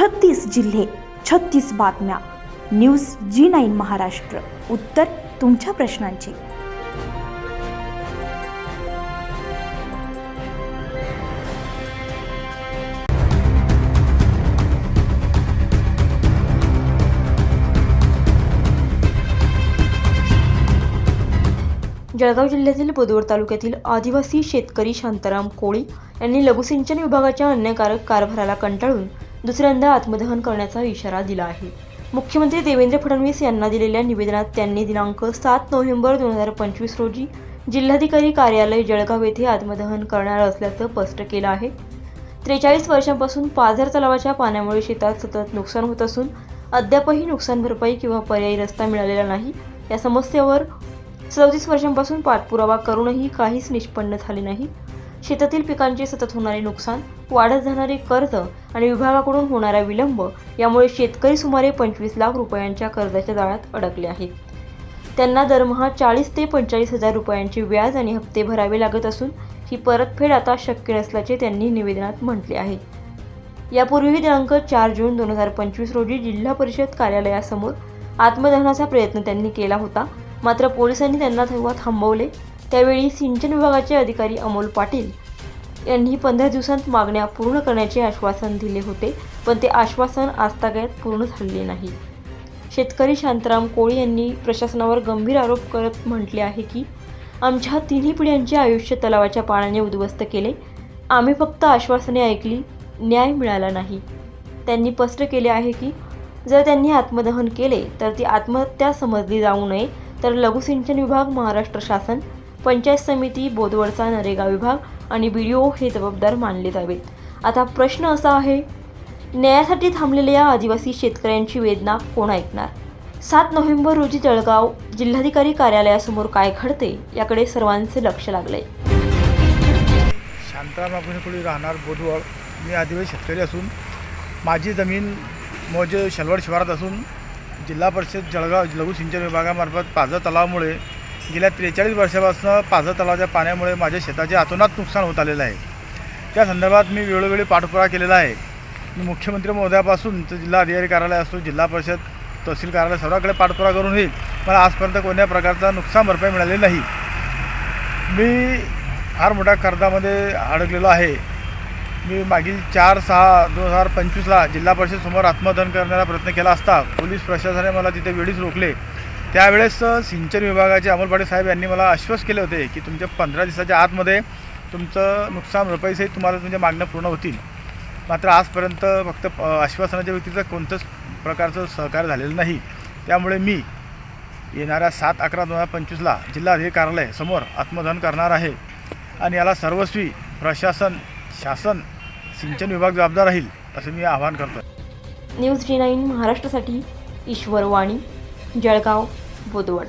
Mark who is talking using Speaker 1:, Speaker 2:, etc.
Speaker 1: छत्तीस जिल्हे छत्तीस बातम्या. News G nine Maharashtra. उत्तर तुमच्या प्रश्नांची.
Speaker 2: जळगाव जिल्ह्यातील बोदवड तालुक्यातील आदिवासी शेतकरी शांताराम कोळी यांनी लघुसिंचन विभागाच्या अन्यायकारक कारभाराला कंटाळून दुसऱ्यांदा आत्मदहन करण्याचा इशारा दिला आहे. मुख्यमंत्री देवेंद्र फडणवीस यांना दिलेल्या निवेदनात त्यांनी दिनांक सात नोव्हेंबर दोन हजार पंचवीस रोजी जिल्हाधिकारी कार्यालय जळगाव येथे आत्मदहन करणार असल्याचं स्पष्ट केलं आहे. त्रेचाळीस वर्षांपासून पाझर तलावाच्या पाण्यामुळे शेतात सतत नुकसान होत असून अद्यापही नुकसान भरपाई किंवा पर्यायी रस्ता मिळालेला नाही. या समस्येवर सदतीस वर्षांपासून पाठपुरावा करूनही काहीच निष्पन्न झाले नाही. शेतातील पिकांचे सतत होणारे नुकसान वाढत जाणारे कर्ज आणि विभागाकडून होणारा विलंब यामुळे शेतकरी सुमारे पंचवीस लाख रुपयांच्या कर्जाच्या जाळ्यात अडकले आहेत. त्यांना दरमहा चाळीस ते पंचेचाळीस हजार रुपयांचे व्याज आणि हप्ते भरावे लागत असून ही परतफेड आता शक्य नसल्याचे त्यांनी निवेदनात म्हटले आहे. यापूर्वी दिनांक चार जून दोन हजार पंचवीस रोजी जिल्हा परिषद कार्यालयासमोर आत्मदहनाचा प्रयत्न त्यांनी केला होता. मात्र पोलिसांनी त्यांना तेव्हा थांबवले. त्यावेळी सिंचन विभागाचे अधिकारी अमोल पाटील यांनी पंधरा दिवसांत मागण्या पूर्ण करण्याचे आश्वासन दिले होते पण ते आश्वासन आजतागायत पूर्ण झालेले नाही. शेतकरी शांताराम कोळी यांनी प्रशासनावर गंभीर आरोप करत म्हटले आहे की आमच्या तिन्ही पिढ्यांचे आयुष्य तलावाच्या पाण्याने उद्ध्वस्त केले. आम्ही फक्त आश्वासने ऐकली न्याय मिळाला नाही. त्यांनी स्पष्ट केले आहे की जर त्यांनी आत्मदहन केले तर ती आत्महत्या समजली जाऊ नये तर लघुसिंचन विभाग महाराष्ट्र शासन पंचायत समिती बोदवडचा नरेगा विभाग आणि बी डी ओ हे जबाबदार मानले जावेत. आता प्रश्न असा आहे न्यायासाठी थांबलेल्या या आदिवासी शेतकऱ्यांची वेदना कोण ऐकणार? सात नोव्हेंबर रोजी जळगाव जिल्हाधिकारी कार्यालयासमोर काय घडते याकडे सर्वांचे लक्ष लागले
Speaker 3: शांताराम आपण राहणार बोधवळ मी आदिवासी शेतकरी असून माझी जमीन मौज शलवड शिवारात असून जिल्हा परिषद जळगाव लघु सिंचन विभागामार्फत पाझर तलावामुळे गेल्या त्रेचाळीस वर्षापासून पाझर तलावाच्या पाण्यामुळे माझ्या शेताचे अतोनात नुकसान होत आलेलं आहे. त्या संदर्भात मी वेळोवेळी पाठपुरा केलेला आहे. मी मुख्यमंत्री महोदयापासून तर जिल्हा अधिकारी कार्यालय असो जिल्हा परिषद तहसील कार्यालय सर्वाकडे पाठपुरा करूनही मला आजपर्यंत कोणत्या प्रकारचा नुकसान भरपाई मिळाली नाही. मी फार मोठ्या कर्जामध्ये अडकलेलो आहे. मी मागील चार सहा दोन हजार पंचवीसला जिल्हा परिषदसमोर आत्मदहन करण्याचा प्रयत्न केला असता पोलीस प्रशासनाने मला तिथे वेळीच रोखले. त्यावेळेस सिंचन विभागाचे अमोलपाडे साहेब यांनी मला आश्वस्त केले होते की तुमच्या पंधरा दिवसाच्या आतमध्ये तुमचं नुकसान रुपयेसही तुम्हाला तुमच्या मागण्या पूर्ण होतील. मात्र आजपर्यंत फक्त आश्वासनाच्या व्यक्तीचं कोणतंच प्रकारचं सहकार्य झालेलं नाही. त्यामुळे मी येणाऱ्या सात अकरा दोन हजार पंचवीसला जिल्हाधिकारी कार्यालय समोर आत्मदहन करणार आहे आणि याला सर्वस्वी प्रशासन शासन सिंचन विभाग जबाबदार राहील असं मी आवाहन करतो
Speaker 2: न्यूज टी नाईन महाराष्ट्रासाठी ईश्वर वाणी. जळगाव बुधवड